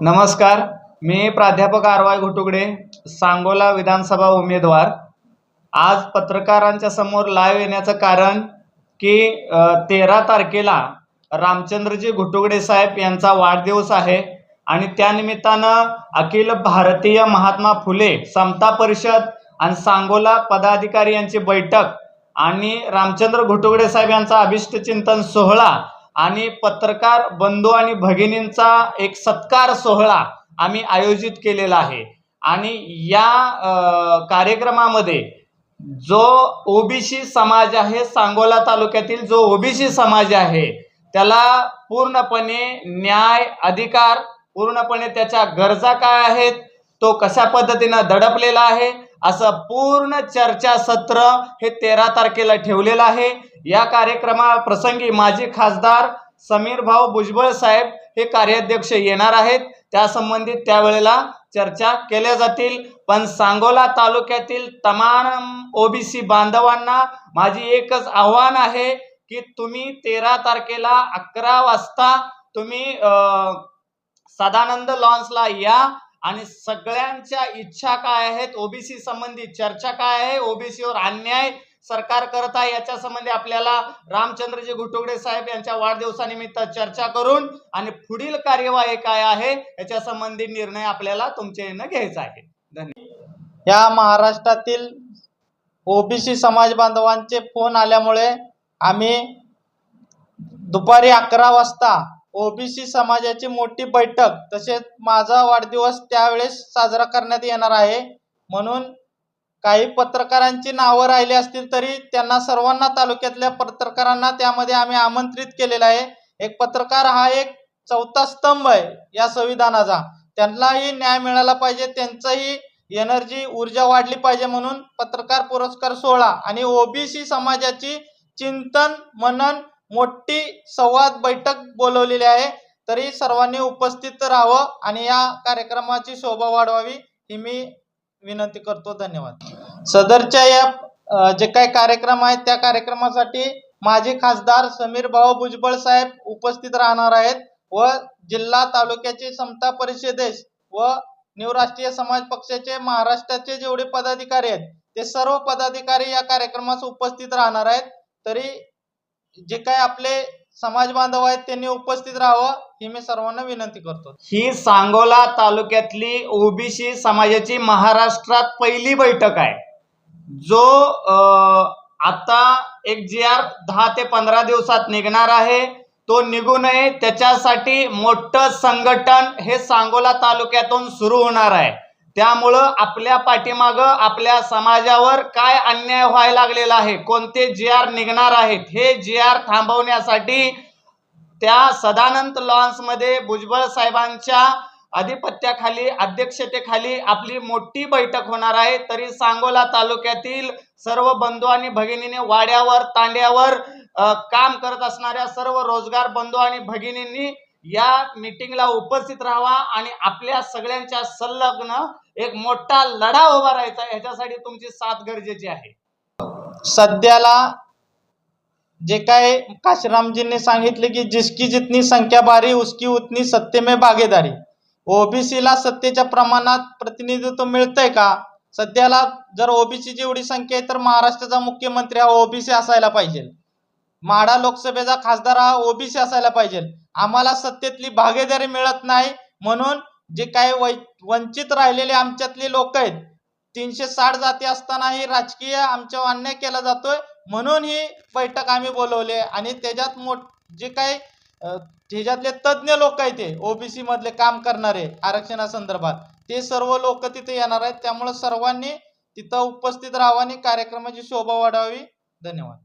नमस्कार मी प्राध्यापक आरवाय घोटुगडे सांगोला विधानसभा उमेदवार. आज पत्रकारांच्या समोर लाईव्ह येण्याचं कारण की तेरा तारखेला रामचंद्रजी घोटुगडे साहेब यांचा वाढदिवस आहे आणि त्यानिमित्तानं अखिल भारतीय महात्मा फुले समता परिषद आणि सांगोला पदाधिकारी यांची बैठक आणि रामचंद्र घोटुगडे साहेब यांचा अभिष्टचिंतन सोहळा आणि पत्रकार बंधू आणि भगिनींचा एक सत्कार सोहळा आम्ही आयोजित केलेला आहे. आणि या कार्यक्रमामध्ये जो ओबीसी समाज आहे सांगोला तालुक्यातील जो ओबीसी समाज आहे त्याला पूर्णपणे न्याय अधिकार पूर्णपणे त्याच्या गरजा काय आहेत तो कशा पद्धतीनं दडपलेला आहे असं पूर्ण चर्चासत्र हे तेरा तारखेला ठेवलेलं आहे. या कार्यक्रमाप्रसंगी माजी खासदार समीर भाऊ भुजबळ साहेब हे कार्याध्यक्ष येणार आहेत. त्या संबंधित त्यावेळेला चर्चा केल्या जातील. पण सांगोला तालुक्यातील तमाम ओबीसी बांधवांना माझी एकच आव्हान आहे की तुम्ही तेरा तारखेला अकरा वाजता तुम्ही सदानंद लॉन्सला या. आणि सगळ्यांच्या इच्छा काय आहेत? ओबीसी संबंधी चर्चा काय आहे? ओबीसीवर अन्याय सरकार करत आहे याच्या संबंधी आपल्याला रामचंद्रजी घुटुगडे साहेब यांच्या वाढदिवसानिमित्त चर्चा करून आणि पुढील कार्यवाही काय आहे याच्या संबंधी निर्णय आपल्याला तुमच्या येणं घ्यायचा आहे. धन्यवाद. या महाराष्ट्रातील ओबीसी समाज बांधवांचे फोन आल्यामुळे आम्ही दुपारी अकरा वाजता ओबीसी समाजाची मोठी बैठक तसेच माझा वाढदिवस त्यावेळेस साजरा करण्यात येणार आहे. म्हणून काही पत्रकारांची नावं राहिली असतील तरी त्यांना सर्वांना तालुक्यातल्या पत्रकारांना त्यामध्ये आम्ही आमंत्रित केलेलं आहे. एक पत्रकार हा एक चौथा स्तंभ आहे या संविधानाचा. त्यांनाही न्याय मिळाला पाहिजे त्यांचंही एनर्जी ऊर्जा वाढली पाहिजे म्हणून पत्रकार पुरस्कार सोहळा आणि ओबीसी समाजाची चिंतन मनन मोठी संवाद बैठक बोलवलेली आहे. तरी सर्वांनी उपस्थित राहावं आणि या कार्यक्रमाची शोभा वाढवावी ही मी विनंती करतो. धन्यवाद. सदरच्या या जे काही कार्यक्रम आहेत त्या कार्यक्रमासाठी माजी खासदार समीर भाऊ भुजबळ साहेब उपस्थित राहणार आहेत व जिल्हा तालुक्याचे समता परिषदेश व न्यू राष्ट्रीय समाज पक्षाचे महाराष्ट्राचे जेवढे पदाधिकारी आहेत ते सर्व पदाधिकारी या कार्यक्रमास उपस्थित राहणार आहेत. तरी जे काही आपले समाज बांधव आहेत त्यांनी उपस्थित राहावं ही मी सर्वांना विनंती करतो. ही सांगोला तालुक्यातली ओबीसी समाजाची महाराष्ट्रात पहिली बैठक आहे. जो आता एक जी आर दहा ते पंधरा दिवसात निघणार आहे. तो निघू नये त्याच्यासाठी मोठं संघटन हे सांगोला तालुक्यातून सुरू होणार आहे. त्यामुळं आपल्या पाठीमागं आपल्या समाजावर काय अन्याय व्हायला लागलेला आहे? कोणते जी आर निघणार आहेत? हे जी आर थांबवण्यासाठी त्या सदानंद लॉन्समध्ये भुजबळ साहेबांच्या अधिपत्याखाली अध्यक्षतेखाली आपली मोठी बैठक होणार आहे. तरी सांगोला तालुक्यातील सर्व बंधू आणि भगिनीने वाड्यावर तांड्यावर काम करत असणाऱ्या सर्व रोजगार बंधू आणि भगिनींनी या मीटिंगला उपस्थित राहावा आणि आपल्या सगळ्यांच्या संलग्न एक मोठा लढा उभा राहायचा याच्यासाठी तुमची साथ गरजेची आहे. सध्याला जे काय काशीरामजींनी सांगितले की जिसकी जितनी संख्या बारी उसकी उतनी सत्ते में भागीदारी. ओबीसीला सत्तेच्या प्रमाणात प्रतिनिधित्व मिळतंय का? सध्याला जर ओबीसी एवढी संख्या आहे तर महाराष्ट्राचा मुख्यमंत्री हा ओबीसी असायला पाहिजे. माढा लोकसभेचा खासदार हा ओबीसी असायला पाहिजे. आम्हाला सत्तेतली भागीदारी मिळत नाही. म्हणून जे काही वंचित राहिलेले आमच्यातले लोक आहेत तीनशे साठ जाती असतानाही राजकीय आमच्यावर अन्याय केला जातोय. म्हणून ही बैठक आम्ही बोलवली आहे. आणि त्याच्यात मोठ जे काही त्याच्यातले तज्ज्ञ लोक आहेत ते ओबीसी मधले काम करणारे आरक्षणासंदर्भात ते सर्व लोक तिथे येणार आहेत. त्यामुळे सर्वांनी तिथं उपस्थित राहावं आणि कार्यक्रमाची शोभा वाढवावी धन्यवाद.